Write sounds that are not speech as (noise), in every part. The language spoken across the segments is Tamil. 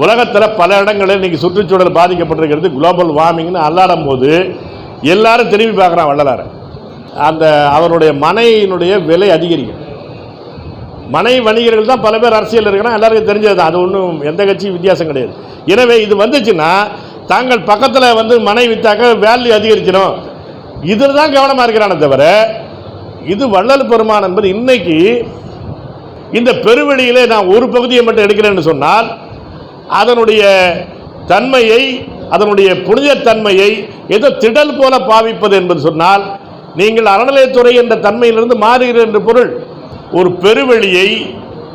உலகத்தில் பல இடங்களில் இன்றைக்கி சுற்றுச்சூழல் பாதிக்கப்பட்டிருக்கிறது. குளோபல் வார்மிங்னு அல்லாடும் போது எல்லாரும் திரும்பி பார்க்குறான் வள்ளலாரை. அந்த அவருடைய மனையினுடைய விலை அதிகரிக்கும். மனை வணிகர்கள் தான் பல பேர் அரசியல் இருக்கிறாங்க. எல்லாருக்கும் தெரிஞ்சது தான் அது ஒன்றும் எந்த கட்சியும் வித்தியாசம் கிடையாது. எனவே இது வந்துச்சுன்னா தாங்கள் பக்கத்தில் வந்து மனை விற்றாக்க வேல்யூ அதிகரிச்சிடும். இதில் தான் கவனமாக இருக்கிறானே தவிர இது வள்ளல் பெருமான் என்பது இன்னைக்கு இந்த பெருவெளியிலே நான் ஒரு பகுதியை மட்டும் எடுக்கிறேன்னு சொன்னால் அதனுடைய தன்மையை அதனுடைய புனிதத்தன்மையை ஏதோ திடல் போல பாவிப்பது என்பது சொன்னால் நீங்கள் அறநிலையத்துறை என்ற தன்மையிலிருந்து மாறுகிறீர்கள் என்று பொருள். ஒரு பெருவெளியை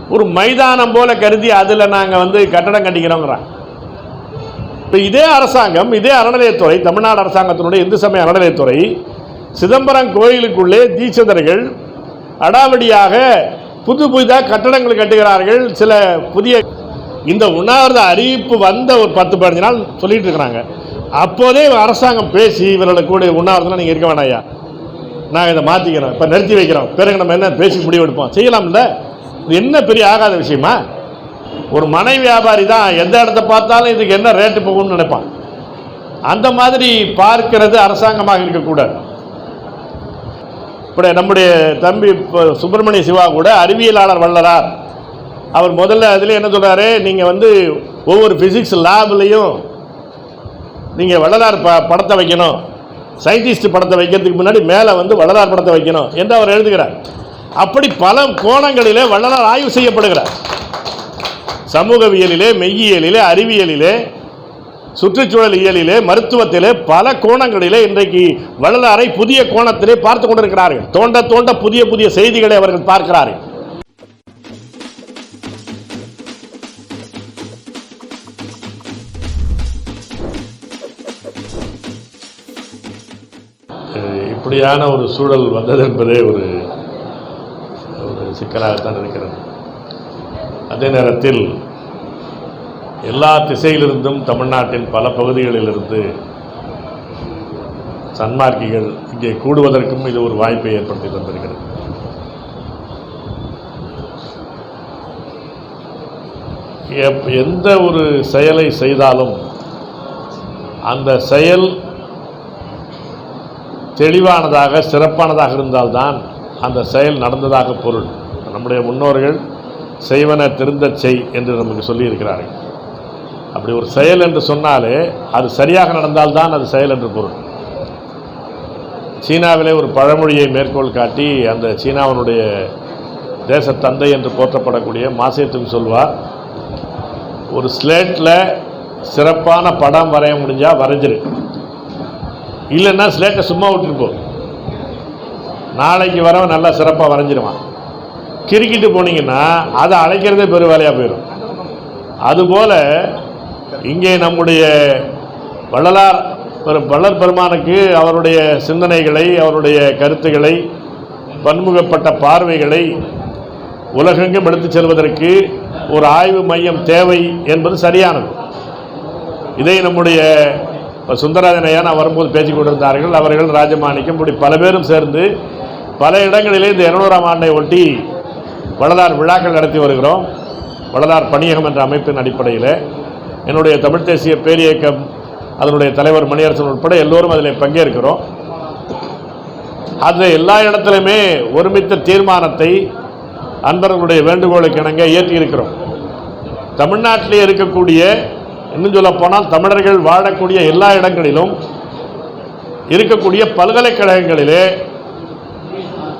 ஒரு மைதானம் போல கருதி அதில் நாங்கள் வந்து கட்டடம் கட்டிக்கிறோங்கிறான் இப்போ இதே அரசாங்கம் இதே அறநிலையத்துறை தமிழ்நாடு அரசாங்கத்தினுடைய இந்து சமய அறநிலையத்துறை சிதம்பரம் கோயிலுக்குள்ளே தீட்சிதர்கள் அடாவடியாக புது புதிதாக கட்டடங்கள் கட்டுகிறார்கள். சில புதிய இந்த உண்ணாவிரத அறிவிப்பு வந்த ஒரு பத்து பதினஞ்சு நாள் சொல்லிட்டு இருக்கிறாங்க. அப்போதே அரசாங்கம் பேசி இவர்களை கூட உண்ணாவிரதம் நீங்கள் இருக்க வேணாம் ஐயா. நாங்கள் இதை மாற்றிக்கிறோம் இப்போ நிறுத்தி வைக்கிறோம். பிறகு நம்ம என்ன பேசி முடிவெடுப்போம் செய்யலாம்ல? இது என்ன பெரிய ஆகாத விஷயமா? ஒரு மனை வியாபாரி தான் எந்த இடத்த பார்த்தாலும் இதுக்கு என்ன ரேட்டு போகும்னு நினைப்பான். அந்த மாதிரி பார்க்கிறது அரசாங்கமாக இருக்கக்கூடாது. இப்படி நம்முடைய தம்பி இப்போ சுப்பிரமணிய சிவா கூட அறிவியலாளர் வல்லரார் அவர் முதல்ல அதில் என்ன சொல்கிறாரு நீங்கள் வந்து ஒவ்வொரு ஃபிசிக்ஸ் லேப்லேயும் நீங்கள் வள்ளலார் ப படத்தை வைக்கணும். சயின்டிஸ்ட் படத்தை வைக்கிறதுக்கு முன்னாடி மேலே வந்து வள்ளலார் படத்தை வைக்கணும் என்று அவர் எழுதுகிறார். அப்படி பல கோணங்களிலே வள்ளலார் ஆய்வு செய்யப்படுகிறார். சமூகவியலிலே மெய்யியலிலே அறிவியலிலே சுற்றுச்சூழல் இயலிலே மருத்துவத்திலே பல கோணங்களிலே இன்றைக்கு வள்ளலாரை புதிய கோணத்திலே பார்த்து கொண்டிருக்கிறார்கள். தோண்ட தோண்ட புதிய புதிய செய்திகளை அவர்கள் பார்க்கிறார்கள். அப்படியான ஒரு சூழல் வந்தது என்பதே ஒரு ஒரு சிக்கலாகத்தான் இருக்கிறது. அதே நேரத்தில் எல்லா திசையிலிருந்தும் தமிழ்நாட்டின் பல பகுதிகளிலிருந்து சன்மார்க்கிகள் இங்கே கூடுவதற்கும் இது ஒரு வாய்ப்பை ஏற்படுத்தி தந்திருக்கிறது. எப்- எந்த ஒரு செயலை செய்தாலும் அந்த செயல் தெளிவானதாக சிறப்பானதாக இருந்தால்தான் அந்த செயல் நடந்ததாக பொருள். நம்முடைய முன்னோர்கள் செய்வன திருந்த செய் என்று நமக்கு சொல்லியிருக்கிறார்கள். அப்படி ஒரு செயல் என்று சொன்னாலே அது சரியாக நடந்தால்தான் அது செயல் என்று பொருள். சீனாவிலே ஒரு பழமொழியை மேற்கோள் காட்டி அந்த சீனாவினுடைய தேச தந்தை என்று போற்றப்படக்கூடிய மாசேத்துங் சொல்வார் ஒரு ஸ்லேட்டில் சிறப்பான படம் வரைய முடிஞ்சால் வரைஞ்சிரு. இல்லைன்னா ஸ்லேட்டை சும்மா விட்டுருப்போம் நாளைக்கு வரவன் நல்லா சிறப்பாக வரைஞ்சிருவான். கிறுக்கிட்டு போனீங்கன்னா அதை அழைக்கிறதே பெரு வேலையாக போயிடும். அதுபோல் இங்கே நம்முடைய வள்ளலார் பெரு வள்ளல் பெருமானுக்கு அவருடைய சிந்தனைகளை அவருடைய கருத்துக்களை பன்முகப்பட்ட பார்வைகளை உலகெங்கும் எடுத்துச் செல்வதற்கு ஒரு ஆய்வு மையம் தேவை என்பது சரியானது. இதை நம்முடைய சுந்தரராஜன் ஐயா நான் வரும்போது பேசிக் கொண்டிருந்தார்கள். அவர்கள் ராஜமாணிக்கம் இப்படி பல பேரும் சேர்ந்து பல இடங்களிலே இந்த இருநூறாம் ஆண்டை ஒட்டி வளதார் விழாக்கள் நடத்தி வருகிறோம். வளதார் பணியகம் என்ற அமைப்பின் அடிப்படையில். என்னுடைய தமிழ் தேசிய பேரியக்கம் அதனுடைய தலைவர் மணியரசன் உட்பட எல்லோரும் அதில் பங்கேற்கிறோம். அது எல்லா இடத்துலையுமே ஒருமித்த தீர்மானத்தை அன்பர்களுடைய வேண்டுகோளுக்கு இணங்க இயற்றியிருக்கிறோம். தமிழ்நாட்டிலே இருக்கக்கூடிய இன்னும் சொல்லப் போனால் தமிழர்கள் வாழக்கூடிய எல்லா இடங்களிலும் இருக்கக்கூடிய பல்கலைக்கழகங்களிலே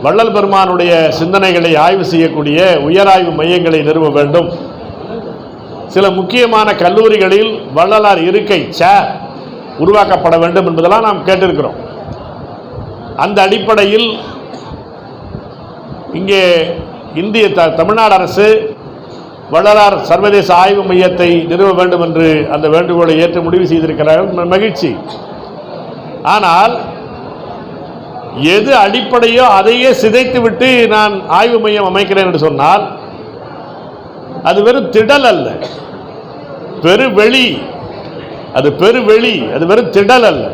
வள்ளல் பெருமானுடைய சிந்தனைகளை ஆய்வு செய்யக்கூடிய உயராய்வு மையங்களை நிறுவ வேண்டும். சில முக்கியமான கல்லூரிகளில் வள்ளலார் இருக்கை சேர் உருவாக்கப்பட வேண்டும் என்பதெல்லாம் நாம் கேட்டிருக்கிறோம். அந்த அடிப்படையில் இங்கே இந்திய த தமிழ்நாடு அரசு வள்ளலார் சர்வதேச ஆய்வு மையத்தை நிறுவ வேண்டும் என்று அந்த வேண்டுகோளை ஏற்று முடிவு செய்திருக்கிறார்கள். மகிழ்ச்சி. ஆனால் எது அடிப்படையோ அதையே சிதைத்துவிட்டு நான் ஆய்வு மையம் அமைக்கிறேன் என்று சொன்னால் அது வெறும் திடல் அல்ல. பெருவெளி. அது பெருவெளி. அது வெறும் திடல் அல்ல.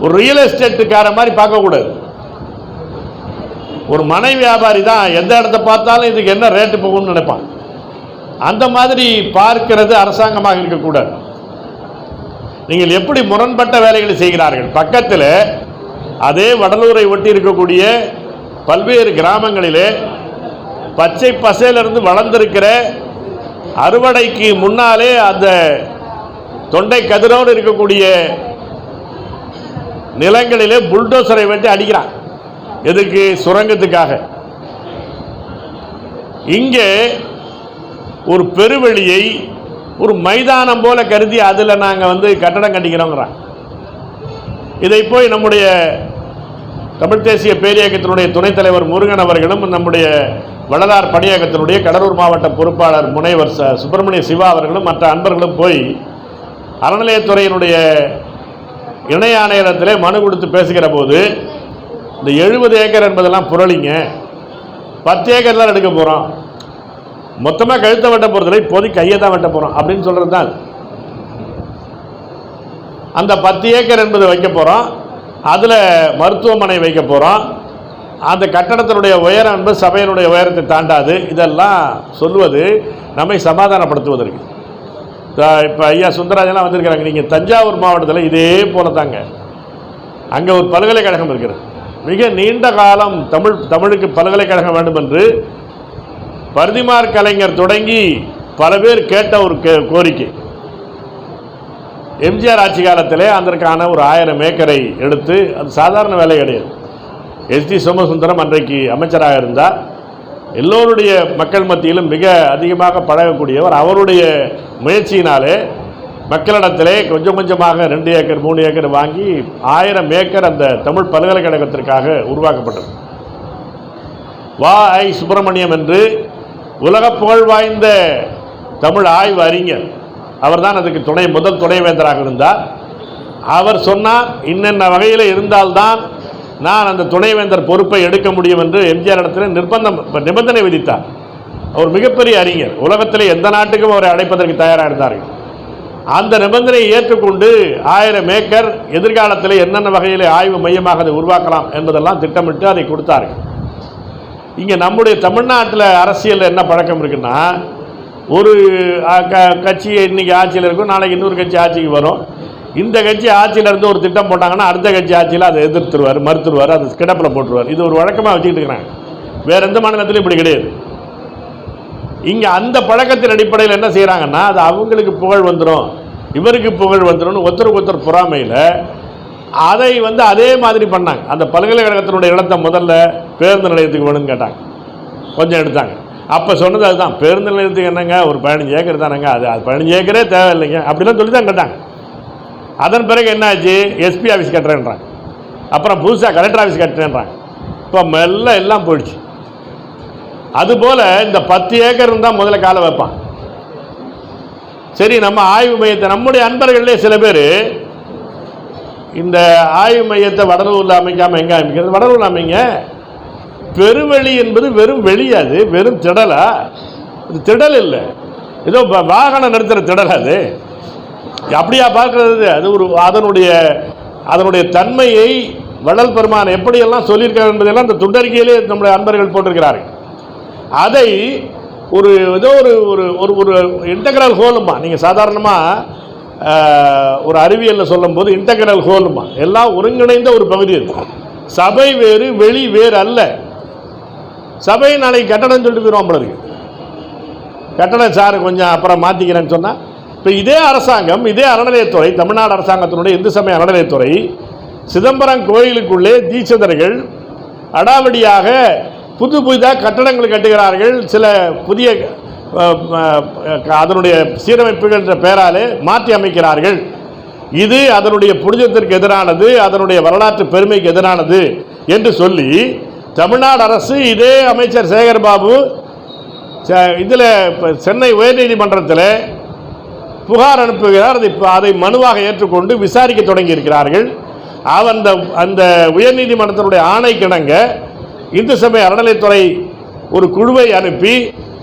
ஒரு ரியல் எஸ்டேட்டுக்கார மாதிரி பார்க்கக்கூடாது. ஒரு மனை வியாபாரி தான் எந்த இடத்த பார்த்தாலும் இதுக்கு என்ன ரேட்டு போகும்னு நினைப்பான். அந்த மாதிரி பார்க்கிறது அரசாங்கமாக இருக்கக்கூடாது. நீங்கள் எப்படி முரண்பட்ட வேலைகளை செய்கிறார்கள்? பக்கத்தில் அதே வடலூரை ஒட்டி இருக்கக்கூடிய பல்வேறு கிராமங்களிலே பச்சை பசையிலிருந்து வளர்ந்திருக்கிற அறுவடைக்கு முன்னாலே அந்த தொண்டை கதிரோடு இருக்கக்கூடிய நிலங்களிலே புல்டோசரை வச்சு அடிக்கிறான். எதுக்கு? சுரங்கத்துக்காக. இங்கே ஒரு பெருவெளியை ஒரு மைதானம் போல கருதி அதில் நாங்கள் வந்து கட்டடம் கட்டிக்கிறோங்கிறான் இதை போய் நம்முடைய தமிழ் தேசிய பேரியக்கத்தினுடைய துணைத் தலைவர் முருகன் அவர்களும் நம்முடைய வள்ளலார் பணியகத்தினுடைய கடலூர் மாவட்ட பொறுப்பாளர் முனைவர் ச சுப்பிரமணிய சிவா அவர்களும் மற்ற அன்பர்களும் போய் அறநிலையத்துறையினுடைய இணை ஆணையரத்திலே மனு கொடுத்து பேசுகிற போது இந்த எழுபது ஏக்கர் என்பதெல்லாம் புரளிங்க. பத்து ஏக்கர் தான் எடுக்க போகிறோம் மொத்தமாக கழுத்தை வெட்ட போகிறதுல இப்போதைக்கு கையை தான் வெட்ட போகிறோம் அப்படின்னு சொல்கிறது தான் அந்த பத்து ஏக்கர் என்பது வைக்க போகிறோம் அதில் மருத்துவமனை வைக்க போகிறோம் அந்த கட்டடத்தினுடைய உயரம் என்பது சபையினுடைய உயரத்தை தாண்டாது. இதெல்லாம் சொல்லுவது நம்மை சமாதானப்படுத்துவதற்கு. இப்போ ஐயா சுந்தராஜெல்லாம் வந்திருக்கிறாங்க. நீங்கள் தஞ்சாவூர் மாவட்டத்தில் இதே போல தாங்க அங்கே ஒரு பல்கலைக்கழகம் இருக்கிறது. மிக நீண்ட காலம் தமிழ் தமிழுக்கு பல்கலைக்கழகம் வேண்டும் என்று பரதிமார் கலைஞர் தொடங்கி பல பேர் கேட்ட ஒரு கே- கோரிக்கை. எம்ஜிஆர் ஆட்சி காலத்திலே அதற்கான ஒரு ஆயிரம் ஏக்கரை எடுத்து அது சாதாரண வேலை கிடையாது. எஸ்டி சோமசுந்தரம் அன்றைக்கு அமைச்சராக இருந்தார். எல்லோருடைய மக்கள் மத்தியிலும் மிக அதிகமாக பழகக்கூடியவர். அவருடைய முயற்சியினாலே மக்களிடத்திலே கொஞ்சம் கொஞ்சமாக ரெண்டு ஏக்கர் மூணு ஏக்கர் வாங்கி ஆயிரம் ஏக்கர் அந்த தமிழ் பல்கலைக்கழகத்திற்காக உருவாக்கப்பட்டது. வா. ஐ. சுப்பிரமணியம் என்று உலக புகழ் வாய்ந்த தமிழ் ஆய்வு அறிஞர். அவர்தான் அதுக்கு துணை முதல் துணைவேந்தராக இருந்தார். அவர் சொன்னார் இன்னென்ன வகையில் இருந்தால்தான் நான் அந்த துணைவேந்தர் பொறுப்பை எடுக்க முடியும் என்று எம்ஜிஆர் இடத்துல நிர்பந்தம் நிபந்தனை விதித்தார். அவர் மிகப்பெரிய அறிஞர். உலகத்திலே எந்த நாட்டுக்கும் அவரை அழைப்பதற்கு தயாராக இருந்தார்கள் அந்த நிபந்தனையை ஏற்றுக்கொண்டு ஆயிரம் ஏக்கர் எதிர்காலத்தில் என்னென்ன வகையில் ஆய்வு மையமாக அதை உருவாக்கலாம் என்பதெல்லாம் திட்டமிட்டு அதை கொடுத்தார்கள். இங்கே நம்முடைய தமிழ்நாட்டில் அரசியலில் என்ன பழக்கம் இருக்குன்னா ஒரு க- கட்சி இன்னைக்கு ஆட்சியில் இருக்கும் நாளைக்கு இன்னொரு கட்சி ஆட்சிக்கு வரும். இந்த கட்சி ஆட்சியிலேருந்து ஒரு திட்டம் போட்டாங்கன்னா அடுத்த கட்சி ஆட்சியில் அதை எதிர்த்துருவார் மறுத்துருவார் அதை கிடப்பில் போட்டுருவார். இது ஒரு வழக்கமாக வச்சுக்கிட்டு இருக்கிறாங்க. வேற எந்த மாநிலத்திலும் இப்படி கிடையாது. இங்கே அந்த பழக்கத்தின் அடிப்படையில் என்ன செய்கிறாங்கன்னா அது அவங்களுக்கு புகழ் வந்துடும் இவருக்கு புகழ் வந்துடும்னு ஒருத்தருக்கு ஒருத்தர் பொறாமையில் அதை வந்து அதே மாதிரி பண்ணாங்க. அந்த பல்கலைக்கழகத்தினுடைய இடத்த முதல்ல பேருந்து நிலையத்துக்கு வேணும்னு கேட்டாங்க. கொஞ்சம் எடுத்தாங்க. அப்போ சொன்னது அதுதான். பேருந்து நிலையத்துக்கு என்னங்க? ஒரு பதினஞ்சு ஏக்கர் தானேங்க. அது அது பதினஞ்சு ஏக்கரே தேவையில்லைங்க. அப்படிலாம் சொல்லி தான் கேட்டாங்க. அதன் பிறகு என்னாச்சு எஸ்பி ஆஃபீஸ் கட்டுறேன்றாங்க. அப்புறம் புதுசாக கலெக்டர் ஆஃபீஸ் கட்டுறேன்றாங்க. இப்போ மெல்ல எல்லாம் போயிடுச்சு. அதுபோல் இந்த பத்து ஏக்கர் இருந்தால் முதல்ல காலை வைப்பான். சரி நம்ம ஆய்வு மையத்தை நம்முடைய அன்பர்களே சில பேர் இந்த ஆய்வு மையத்தை வடலூரில் அமைக்காமல் எங்கே அமைக்கிறது? வடலூரில் அமைங்க. பெருவெளி என்பது வெறும் வெளியாது அது வெறும் திடலா? இது திடல் இல்லை. ஏதோ வாகனம் நிறுத்துகிற திடல் அது. அப்படியா பார்க்கறது? அது ஒரு அதனுடைய அதனுடைய தன்மையை வள்ளல் பெருமான் எப்படியெல்லாம் சொல்லியிருக்காரு என்பதெல்லாம் இந்த துண்டறிக்கையிலே நம்முடைய அன்பர்கள் போட்டிருக்கிறார்கள். அதை ஒரு ஏதோ ஒரு ஒரு ஒரு ஒரு இன்டகிரல் ஹோலுமா நீங்கள் சாதாரணமாக ஒரு அறிவியலில் சொல்லும்போது இன்டகிரல் ஹோலுமா எல்லாம் ஒருங்கிணைந்த ஒரு பகுதி இருக்கும் சபை வேறு வெளி வேறு அல்ல. சபை நாளைக்கு கட்டடம் சொல்லிட்டு போயிடும் நம்மளுக்கு சார் கொஞ்சம் அப்புறம் மாற்றிக்கிறேன்னு சொன்னால் இப்போ இதே அரசாங்கம் இதே அறநிலையத்துறை தமிழ்நாடு அரசாங்கத்தினுடைய இந்து சமய அறநிலையத்துறை சிதம்பரம் கோயிலுக்குள்ளே தீட்சிதர்கள் அடாவடியாக புது புதிதாக கட்டடங்கள் கட்டுகிறார்கள். சில புதிய அதனுடைய சீரமைப்புகள் என்ற பெயராலே மாற்றி அமைக்கிறார்கள். இது அதனுடைய புனிதத்திற்கு எதிரானது அதனுடைய வரலாற்று பெருமைக்கு எதிரானது என்று சொல்லி தமிழ்நாடு அரசு இதே அமைச்சர் சேகர் பாபு இதில் சென்னை உயர்நீதிமன்றத்தில் புகார் அனுப்புகிறார். அதை அதை மனுவாக ஏற்றுக்கொண்டு விசாரிக்க தொடங்கி இருக்கிறார்கள் அவ- அந்த அந்த உயர்நீதிமன்றத்தினுடைய ஆணைக்கிணங்க இந்து சமய அறநிலைத்துறை ஒரு குழுவை அனுப்பி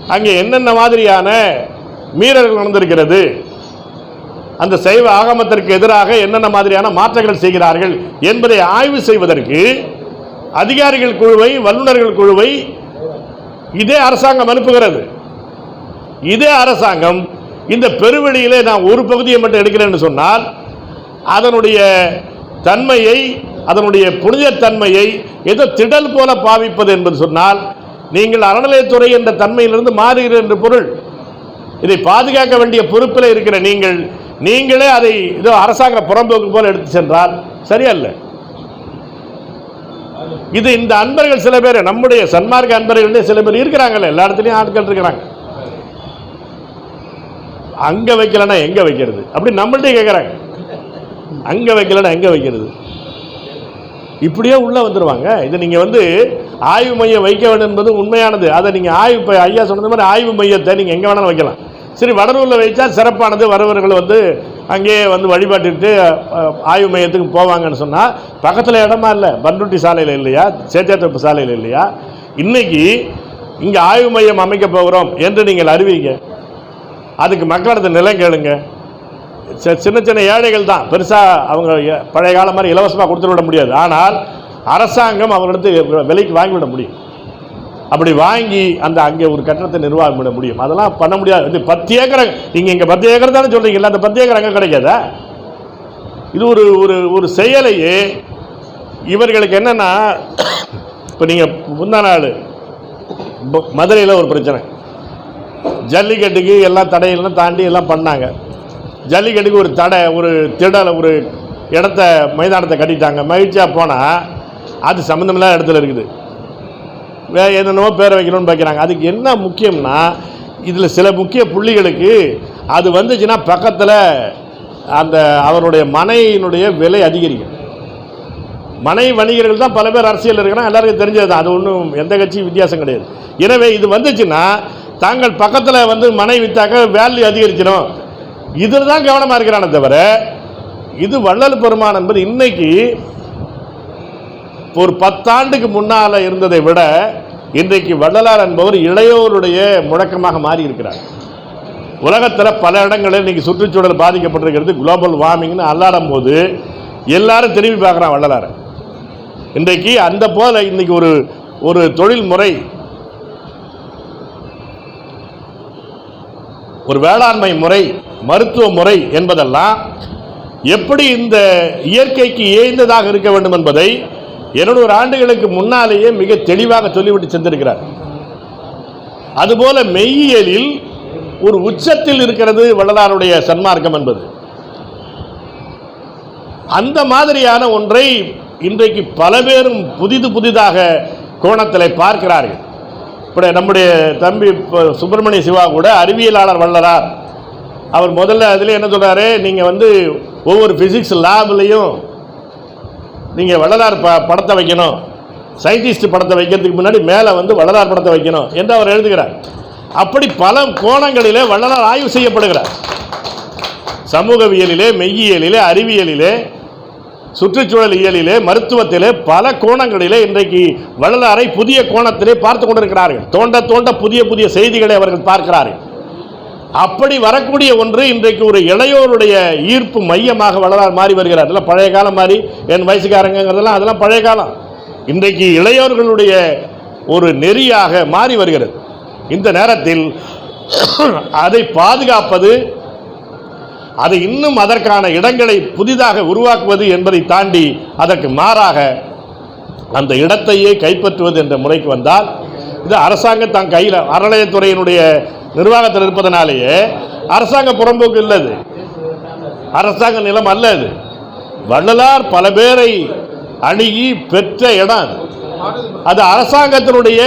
அங்கே என்னென்ன மாதிரியான மீறல்கள் நடந்திருக்கிறது அந்த சைவ ஆகமத்திற்கு எதிராக என்னென்ன மாதிரியான மாற்றங்கள் செய்கிறார்கள் என்பதை ஆய்வு செய்வதற்கு அதிகாரிகள் குழுவை வல்லுநர்கள் குழுவை இதே அரசாங்கம் அனுப்புகிறது. இதே அரசாங்கம் இந்த பெருவெளியிலே நான் ஒரு பகுதியை மட்டும் எடுக்கிறேன்னு சொன்னால் அதனுடைய தன்மையை அதனுடைய புனிதத்தன்மையை ஏதோ திடல் போல பாவிப்பது என்பது சொன்னால் நீங்கள் அறநிலையத்துறை என்ற தன்மையிலிருந்து மாறுகிற என்று பொருள். இதை பாதுகாக்க வேண்டிய பொறுப்பில் இருக்கிற நீங்கள் நீங்களே அதை ஏதோ அரசாங்க புறம்போக்கு போல எடுத்து சென்றால் சரியல்ல. இது இந்த அன்பர்கள் சில பேர் நம்முடைய சன்மார்க்க அன்பர்கள் சில பேர் இருக்கிறாங்கல்ல எல்லா இடத்துலையும் ஆட்கள் இருக்கிறாங்க. அங்க வைக்கலன்னா எங்க வைக்கிறது? அப்படி நம்மள்கிட்ட கேட்குறாங்க அங்க வைக்கலன்னா எங்க வைக்கிறது? இப்படியே உள்ளே வந்துடுவாங்க இது நீங்கள் வந்து ஆய்வு மையம் வைக்க வேண்டும் என்பது உண்மையானது. அதை நீங்கள் ஆய்வு இப்போ ஐயா சொன்னது மாதிரி ஆய்வு மையத்தை நீங்கள் எங்கே வேணாலும் வைக்கலாம். சரி வடலூரில் வைச்சா சிறப்பானது. வரவர்கள் வந்து அங்கேயே வந்து வழிபாட்டுட்டு ஆய்வு மையத்துக்கு போவாங்கன்னு சொன்னால் பக்கத்தில் இடமா இல்லை பண்ருட்டி சாலையில் இல்லையா சேத்தியாத்தப்பு சாலையில் இல்லையா இன்னைக்கு இங்கே ஆய்வு மையம் அமைக்க போகிறோம் என்று நீங்கள் அறிவிங்க. அதுக்கு மக்களிடத்து நிலம் கேளுங்கள் சின்ன சின்ன ஏழைகள் தான். பெருசாக அவங்க பழைய காலம் மாதிரி இலவசமாக கொடுத்துட விட முடியாது. ஆனால் அரசாங்கம் அவர்களிடத்து விலைக்கு வாங்கி விட முடியும். அப்படி வாங்கி அந்த அங்கே ஒரு கட்டணத்தை நிர்வாகம் பண்ண முடியும். அதெல்லாம் பண்ண முடியாது. இது பத்து ஏக்கர் நீங்கள் இங்கே பத்து ஏக்கர் தானே சொல்கிறீங்களா அந்த பத்து ஏக்கர் அங்கே கிடைக்காதா? இது ஒரு ஒரு ஒரு செயலையே இவர்களுக்கு என்னென்னா இப்போ நீங்கள் முந்தா நாள் மதுரையில் ஒரு பிரச்சனை. ஜல்லிக்கட்டுக்கு எல்லாம் தடையெல்லாம் தாண்டி எல்லாம் பண்ணாங்க. ஜல்லிக்கட்டுக்கு ஒரு தடை ஒரு திடலை ஒரு இடத்த மைதானத்தை கட்டிட்டாங்க. மகிழ்ச்சியாக போனால் அது சம்மந்தமில்லாத இடத்துல இருக்குது. வே என்னென்னவோ பேரை வைக்கணும்னு பார்க்குறாங்க அதுக்கு என்ன முக்கியம்னா இதில் சில முக்கிய புள்ளிகளுக்கு அது வந்துச்சுன்னா பக்கத்தில் அந்த அவருடைய மனையினுடைய விலை அதிகரிக்கும். மனை வணிகர்கள் தான் பல பேர் அரசியல் இருக்கிறாங்க. எல்லாருக்கும் தெரிஞ்சது தான். அது ஒன்றும் எந்த கட்சியும் வித்தியாசம் கிடையாது. எனவே இது வந்துச்சுன்னா தாங்கள் பக்கத்தில் வந்து மனை விற்றாக்க வேல்யூ அதிகரிச்சிடும். இதில் தான் கவனமாக இருக்கிறானே தவிர இது வள்ளல் பெருமான் என்பது இன்னைக்கு ஒரு பத்தாண்டுக்கு முன்னால் இருந்ததை விட இன்றைக்கு வள்ளலார் என்பவர் இளையோருடைய முழக்கமாக மாறி இருக்கிறார் உலகத்தில் பல இடங்களில் இன்றைக்கி சுற்றுச்சூழல் பாதிக்கப்பட்டிருக்கிறது. குளோபல் வார்மிங்னு அல்லாடும் போது எல்லாரும் திரும்பி பார்க்குறான் வள்ளலாரை. இன்றைக்கு அந்த போல இன்னைக்கு ஒரு ஒரு தொழில் முறை ஒரு வேளாண்மை முறை மருத்துவ முறை என்பதெல்லாம் எப்படி இந்த இயற்கைக்கு ஏய்ந்ததாக இருக்க வேண்டும் என்பதை இருநூறு ஆண்டுகளுக்கு முன்னாலேயே மிக தெளிவாக சொல்லிவிட்டு சென்றிருக்கிறார். அதுபோல மெய்யியலில் ஒரு உச்சத்தில் இருக்கிறது வள்ளலாருடைய சன்மார்க்கம் என்பது. அந்த மாதிரியான ஒன்றை இன்றைக்கு பல பேரும் புதிது புதிதாக கோணத்தில் பார்க்கிறார்கள். இப்படி நம்முடைய தம்பி இப்போ சுப்பிரமணிய சிவா கூட அறிவியலாளர் வள்ளலார் அவர் முதல்ல அதில் என்ன சொல்கிறாரு நீங்கள் வந்து ஒவ்வொரு ஃபிசிக்ஸ் லேப்லேயும் நீங்கள் வள்ளலார் ப படத்தை வைக்கணும். சயின்டிஸ்ட் படத்தை வைக்கிறதுக்கு முன்னாடி மேலே வந்து வள்ளலார் படத்தை வைக்கணும் என்று அவர் எழுதுகிறார். அப்படி பல கோணங்களிலே வள்ளலார் ஆய்வு செய்யப்படுகிறார். சமூகவியலிலே மெய்யியலிலே அறிவியலிலே சுற்றுச்சூழல் இயலிலே மருத்துவத்திலே பல கோணங்களிலே இன்றைக்கு வள்ளலாரை புதிய கோணத்திலே பார்த்து கொண்டிருக்கிறார்கள். தோண்ட தோண்ட புதிய புதிய செய்திகளை அவர்கள் பார்க்கிறார்கள். அப்படி வரக்கூடிய ஒன்று இன்றைக்கு ஒரு இளையோருடைய ஈர்ப்பு மையமாக வளரா மாறி வருகிறார். அதெல்லாம் பழைய காலம் மாதிரி என் வயசுக்காரங்கிறதெல்லாம் அதெல்லாம் பழைய காலம். இன்றைக்கு இளையோர்களுடைய ஒரு நெறியாக மாறி வருகிறது. இந்த நேரத்தில் (coughs) அதை பாதுகாப்பது அதை இன்னும் அதற்கான இடங்களை புதிதாக உருவாக்குவது என்பதை தாண்டி அதற்கு மாறாக அந்த இடத்தையே கைப்பற்றுவது என்ற முறைக்கு வந்தால் இது அரசாங்கம் தான் கையில் அறநிலையத்துறையினுடைய நிர்வாகத்தில் இருப்பதனாலேயே அரசாங்க புறம்போக்கு இல்லை அரசாங்க நிலம் அல்ல அது. வள்ளலார் பல பேரை அணுகி பெற்ற இடம் அது. அது அரசாங்கத்தினுடைய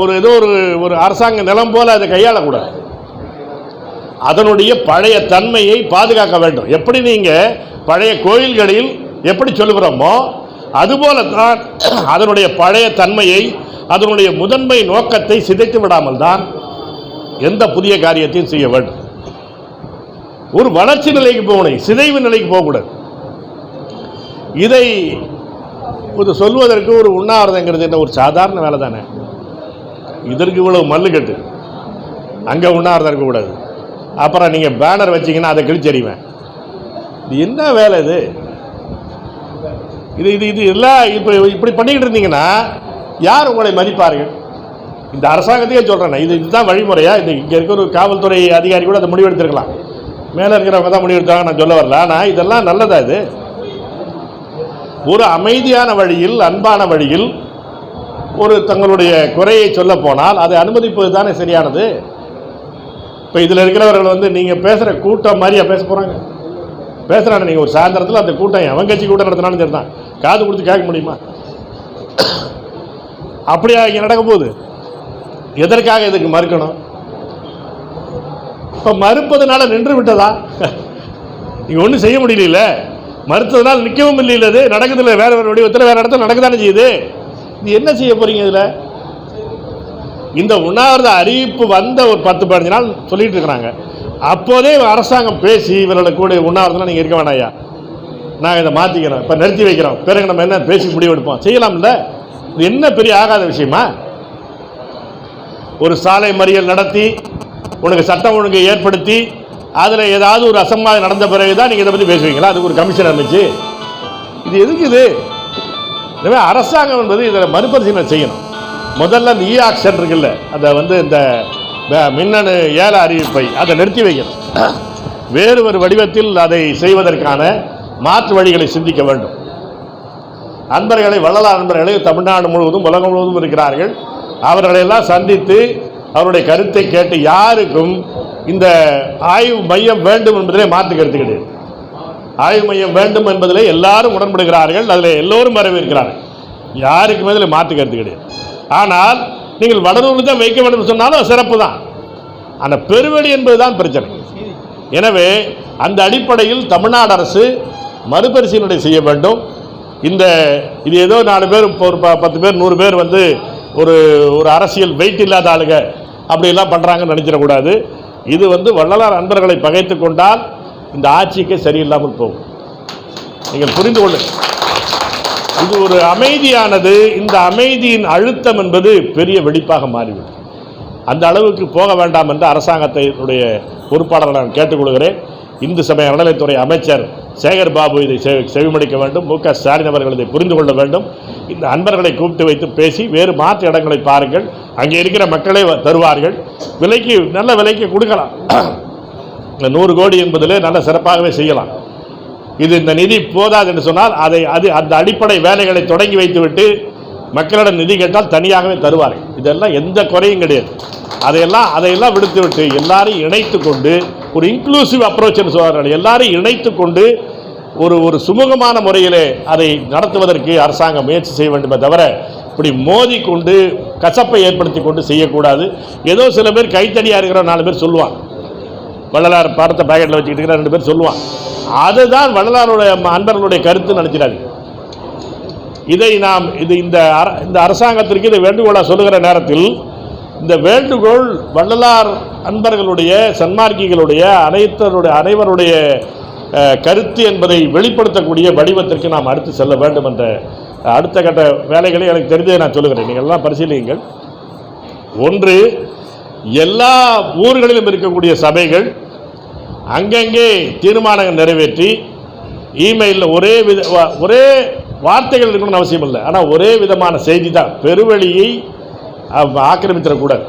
ஒரு ஏதோ ஒரு ஒரு அரசாங்க நிலம் போல அதை கையாளக்கூடாது. அதனுடைய பழைய தன்மையை பாதுகாக்க வேண்டும். எப்படி நீங்கள் பழைய கோயில்களில் எப்படி சொல்லுகிறோமோ அதுபோல தான் அதனுடைய பழைய தன்மையை அதனுடைய முதன்மை நோக்கத்தை சிதைத்து விடாமல் தான் எந்த புதிய காரியத்தையும் செய்ய வேண்டும். ஒரு வளர்ச்சி நிலைக்கு போகணும் சிதைவு நிலைக்கு போகக்கூடாது. இதை இது சொல்வதற்கு ஒரு உண்ணாவிரதங்கிறது என்ன ஒரு சாதாரண வேலை தானே. இதற்கு இவ்வளவு மல்லுக்கட்டு அங்கே உண்ணாவிரதம் இருக்கக்கூடாது. அப்புறம் நீங்கள் பேனர் வச்சீங்கன்னா அதை கிழிச்செறிவேன் இது என்ன வேலை இது? இது இது இது எல்லாம் இப்போ இப்படி பண்ணிக்கிட்டு இருந்தீங்கன்னா யார் உங்களை மதிப்பார்கள்? இந்த அரசாங்கத்தையே சொல்கிறேன் இது இதுதான் வழிமுறையா? இந்த இங்கே இருக்கிற ஒரு காவல்துறை அதிகாரி கூட அதை முடிவெடுத்திருக்கலாம். மேலே இருக்கிறவங்க தான் முடிவெடுத்தாங்க நான் சொல்ல வரல. ஆனால் இதெல்லாம் நல்லதா இது? ஒரு அமைதியான வழியில் அன்பான வழியில் ஒரு தங்களுடைய குறையை சொல்ல போனால் அதை அனுமதிப்பது தானே சரியானது? இப்போ இதில் இருக்கிறவர்கள் வந்து நீங்கள் பேசுகிற கூட்டம் மாதிரியா பேச போகிறாங்க பேசுகிறாங்க நீங்கள் ஒரு சாயந்தரத்தில் அந்த கூட்டம் எவன் கட்சி கூட்டம் நடத்தினாலும் சரி தான் காது கொடுத்து கேட்க முடியுமா? அப்படியா இங்கே நடக்க போகுது. எதற்காக இதுக்கு மறுக்கணும்? இப்போ மறுப்பதனால நின்று விட்டதா? நீங்கள் ஒன்றும் செய்ய முடியல மறுத்ததுனால நிற்கவும் இல்லை அது நடக்குதில்ல வேறு வேறு வடிவத்தில் வேறு இடத்துல நடக்கதானே செய்யுது. இது என்ன செய்ய போகிறீங்க இதில்? இந்த உண்ணாவிரத அறிவிப்பு வந்த ஒரு பத்து பதினஞ்சு நாள் சொல்லிட்டு இருக்கிறாங்க. அப்போதே அரசாங்கம் பேசி இவர்களை கூட உண்ணாவிரதம் நீங்கள் இருக்க வேணாயா நான் இதை மாற்றிக்கிறோம் இப்போ நிறுத்தி வைக்கிறோம். பிறகு நம்ம என்ன பேசி முடிவெடுப்போம்? செய்யலாம்ல? இது என்ன பெரிய ஆகாத விஷயமா? ஒரு சாலை மறியல் நடத்தி உனக்கு சட்டம் ஒழுங்கை ஏற்படுத்தி அதில் ஏதாவது ஒரு அசம்பாவிதம் நடந்த பிறகு தான் நீங்கள் இதை பற்றி பேசுவீங்களா? அதுக்கு ஒரு கமிஷன் அமைச்சு. இது எதுக்கு இது? எனவே அரசாங்கம் என்பது இதில் மறுபரிசீலனை செய்யணும். முதல்ல இந்த இ ஆக்ஷன் இருக்குல்ல அதை வந்து இந்த மின்னணு ஏல அறிவிப்பை அதை நிறுத்தி வைக்கணும். வேறு ஒரு வடிவத்தில் அதை செய்வதற்கான மாற்று வழிகளை சிந்திக்க வேண்டும். அன்பர்களை வள்ளலார் அன்பர்களை தமிழ்நாடு முழுவதும் உலகம் முழுவதும் இருக்கிறார்கள். அவர்களையெல்லாம் சந்தித்து அவருடைய கருத்தை கேட்டு யாருக்கும் இந்த ஆய்வு மையம் வேண்டும் என்பதிலே மாற்று கருத்து கிடையாது. ஆய்வு மையம் வேண்டும் என்பதிலே எல்லாரும் உடன்படுகிறார்கள் அதில் எல்லோரும் வரவேற்கிறார்கள். யாருக்குமே இதில் மாற்று கருத்து கிடையாது. ஆனால் நீங்கள் வடலூரில் தான் வைக்க வேண்டும் சொன்னாலும் சிறப்பு தான். ஆனால் பெருவெளி என்பதுதான் பிரச்சனை. எனவே அந்த அடிப்படையில் தமிழ்நாடு அரசு மறுபரிசீலனை செய்ய வேண்டும். இந்த இது ஏதோ நாலு பேர் இப்போ ஒரு ப- பத்து பேர் நூறு பேர் வந்து ஒரு ஒரு அரசியல் வெயிட் இல்லாத ஆளுங்க அப்படியெல்லாம் பண்ணுறாங்கன்னு நினச்சிடக்கூடாது. இது வந்து வள்ளலார் அன்பர்களை பகைத்து கொண்டால் இந்த ஆட்சிக்கு சரியில்லாமல் போகும். நீங்கள் புரிந்து கொள்ளுங்கள் இது ஒரு அமைதியானது இந்த அமைதியின் அழுத்தம் என்பது பெரிய வெடிப்பாக மாறிவிடும். அந்த அளவுக்கு போக வேண்டாம் என்று அரசாங்கத்தினுடைய பொறுப்பாளரை நான் கேட்டுக்கொள்கிறேன். இந்து சமய அறநிலைத்துறை அமைச்சர் சேகர் பாபு இதை செ- செவிமடிக்க வேண்டும். மு க ஸ்டாலின் அவர்கள் இதை புரிந்து கொள்ள வேண்டும். இந்த அன்பர்களை கூப்பிட்டு வைத்து பேசி வேறு மாற்று இடங்களை பாருங்கள். அங்கே இருக்கிற மக்களை வ- தருவார்கள். விலைக்கு நல்ல விலைக்கு கொடுக்கலாம். இந்த நூறு கோடி என்பதிலே நல்ல சிறப்பாகவே செய்யலாம். இது இந்த நிதி போதாது என்று சொன்னால் அதை அது அந்த அடிப்படை வேலைகளை தொடங்கி வைத்துவிட்டு மக்களிடம் நிதி கேட்டால் தனியாகவே தருவார்கள் இதெல்லாம் எந்த குறையும் கிடையாது. அதையெல்லாம் அதையெல்லாம் விடுத்து விட்டு எல்லாரையும் இணைத்து கொண்டு ஒரு இன்க்ளூசிவ் அப்ரோச் சொல்கிறார்கள் எல்லாரையும் இணைத்து கொண்டு ஒரு ஒரு சுமூகமான முறையிலே அதை நடத்துவதற்கு அரசாங்கம் முயற்சி செய்ய வேண்டுமே தவிர இப்படி மோதி கொண்டு கசப்பை ஏற்படுத்தி கொண்டு செய்யக்கூடாது. ஏதோ சில பேர் கைத்தடியாக இருக்கிற நாலு பேர் சொல்லுவான் வள்ளலார் படத்தை பாக்கெட்டில் வச்சுக்கிட்டு இருக்கிற ரெண்டு பேர் சொல்லுவான் அதுதான் வள்ளலாருடைய அன்பர்களுடைய கருத்து நினைச்சிடாது இதை நாம் இது இந்த அர இந்த அரசாங்கத்திற்கு இதை வேண்டுகோளாக சொல்லுகிற நேரத்தில் இந்த வேண்டுகோள் வள்ளலார் அன்பர்களுடைய சன்மார்க்கிகளுடைய அனைத்தருடைய அனைவருடைய கருத்து என்பதை வெளிப்படுத்தக்கூடிய வடிவத்திற்கு நாம் அடுத்து செல்ல வேண்டும் என்ற அடுத்த கட்ட வேலைகளை எனக்கு தெரிந்ததை நான் சொல்லுகிறேன். நீங்கள் எல்லாம் பரிசீலியுங்கள். ஒன்று எல்லா ஊர்களிலும் இருக்கக்கூடிய சபைகள் அங்கங்கே தீர்மானங்கள் நிறைவேற்றி இமெயிலில் ஒரே வித ஒரே வார்த்தைகள் இருக்கணும்னு அவசியம் இல்லை. ஆனால் ஒரே விதமான செய்தி தான் பெருவழியை ஆக்கிரமித்திடக்கூடாது.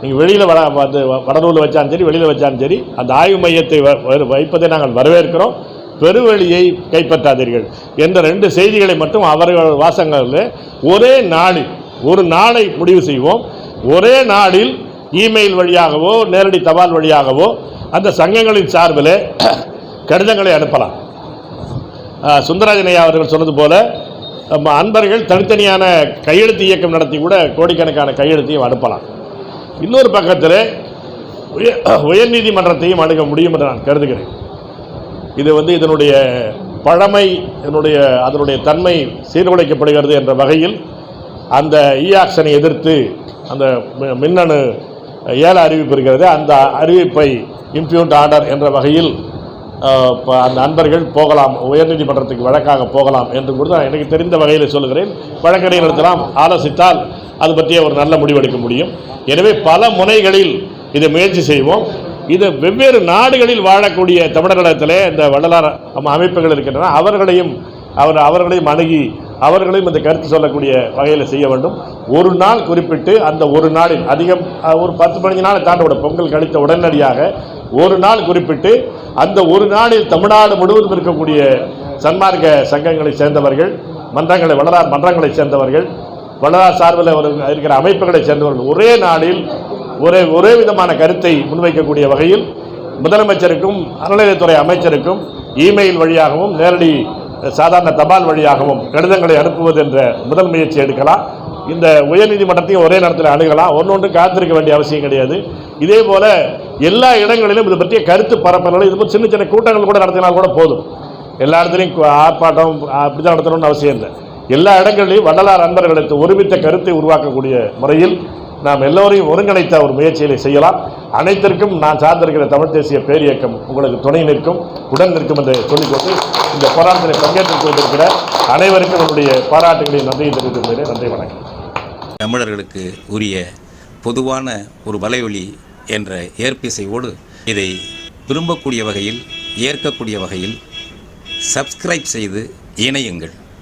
நீங்கள் வெளியில் வட வந்து வடலூரில் வச்சாலும் சரி வெளியில் வச்சாலும் சரி அந்த ஆய்வு மையத்தை வ- வைப்பதை நாங்கள் வரவேற்கிறோம். பெருவழியை கைப்பற்றாதீர்கள் என்ற ரெண்டு செய்திகளை மட்டும் அவர்கள் வாசகங்களில் ஒரே நாளில் ஒரு நாளை முடிவு செய்வோம். ஒரே நாளில் இமெயில் வழியாகவோ நேரடி தபால் வழியாகவோ அந்த சங்கங்களின் சார்பில் கடிதங்களை அனுப்பலாம். ஆஹ் அவர்கள் சொன்னது போல நம்ம அன்பர்கள் தனித்தனியான கையெழுத்து இயக்கம் நடத்தி கூட கோடிக்கணக்கான கையெழுத்தையும் அனுப்பலாம். இன்னொரு பக்கத்தில் உய உயர்நீதிமன்றத்தையும் அணுக முடியும் என்று நான் கருதுகிறேன். இது வந்து இதனுடைய பழமை இதனுடைய அதனுடைய தன்மை சீர்குலைக்கப்படுகிறது என்ற வகையில் அந்த e இ ஆக்ஷனை எதிர்த்து அந்த மி- மின்னணு ஏல அறிவிப்பு இருக்கிறது. அந்த அறிவிப்பை இம்ப்யூண்ட் ஆர்டர் என்ற வகையில் அந்த நண்பர்கள் போகலாம் உயர்நீதிமன்றத்துக்கு வழக்காக போகலாம் என்று கூட நான் எனக்கு தெரிந்த வகையில் சொல்லுகிறேன். நடத்தலாம் ஆலோசித்தால் அது பற்றிய ஒரு நல்ல முடிவெடுக்க முடியும். எனவே பல முனைகளில் இதை முயற்சி செய்வோம். இது வெவ்வேறு நாடுகளில் வாழக்கூடிய தமிழர்களிடத்திலே இந்த வள்ளலார் அமைப்புகள் இருக்கின்றன. அவர்களையும் அவர் அவர்களையும் அணுகி அவர்களையும் இந்த கருத்து சொல்லக்கூடிய வகையில் செய்ய வேண்டும். ஒரு நாள் குறிப்பிட்டு அந்த ஒரு நாளில் அதிகம் ஒரு பத்து பதினஞ்சு நாள் தாண்ட விட பொங்கல் கழித்த உடனடியாக ஒரு நாள் குறிப்பிட்டு அந்த ஒரு நாளில் தமிழ்நாடு முழுவதும் இருக்கக்கூடிய சன்மார்க்க சங்கங்களைச் சேர்ந்தவர்கள் மன்றங்களை வளரார் மன்றங்களைச் சேர்ந்தவர்கள் வளரார் சார்பில் ஒரு இருக்கிற அமைப்புகளைச் சேர்ந்தவர்கள் ஒரே நாளில் ஒரே ஒரே விதமான கருத்தை முன்வைக்கக்கூடிய வகையில் முதலமைச்சருக்கும் அறநிலையத்துறை அமைச்சருக்கும் இமெயில் வழியாகவும் நேரடி சாதாரண தபால் வழியாகவும் கடிதங்களை அனுப்புவது என்ற முதல் முயற்சி எடுக்கலாம். இந்த உயர்நீதிமன்றத்தையும் ஒரே நேரத்தில் அணுகலாம். ஒன்று காத்திருக்க வேண்டிய அவசியம் கிடையாது. இதே போல எல்லா இடங்களிலும் இது பற்றிய கருத்து பரப்பல இது சின்ன சின்ன கூட்டங்கள் கூட நடத்தினால் கூட போதும். எல்லா இடத்துலையும் ஆர்ப்பாட்டம் அப்படி தான் நடத்தணும்னு அவசியம் இல்லை. எல்லா இடங்களிலும் வள்ளலார் அன்பர்களுக்கு ஒருமித்த கருத்தை உருவாக்கக்கூடிய முறையில் நாம் எல்லோரையும் ஒருங்கிணைத்த ஒரு முயற்சிகளை செய்யலாம். அனைத்திற்கும் நான் சார்ந்திருக்கிற தமிழ் தேசிய பேரியக்கம் உங்களுக்கு துணை நிற்கும். உடன் நிற்கும் என்று சொல்லிக்கொண்டு இந்த போராட்டத்தில் பங்கேற்றுக் கொண்டிருக்கிற அனைவருக்கும் என்னுடைய பாராட்டுகளையும் நன்றியை தெரிவித்துக் கொள்கிறேன். நன்றி வணக்கம். தமிழர்களுக்கு உரிய பொதுவான ஒரு வலைவலி என்ற ஏற்பிசையோடு இதை விரும்பக்கூடிய வகையில் ஏற்கக்கூடிய வகையில் சப்ஸ்கிரைப் செய்து இணையுங்கள்.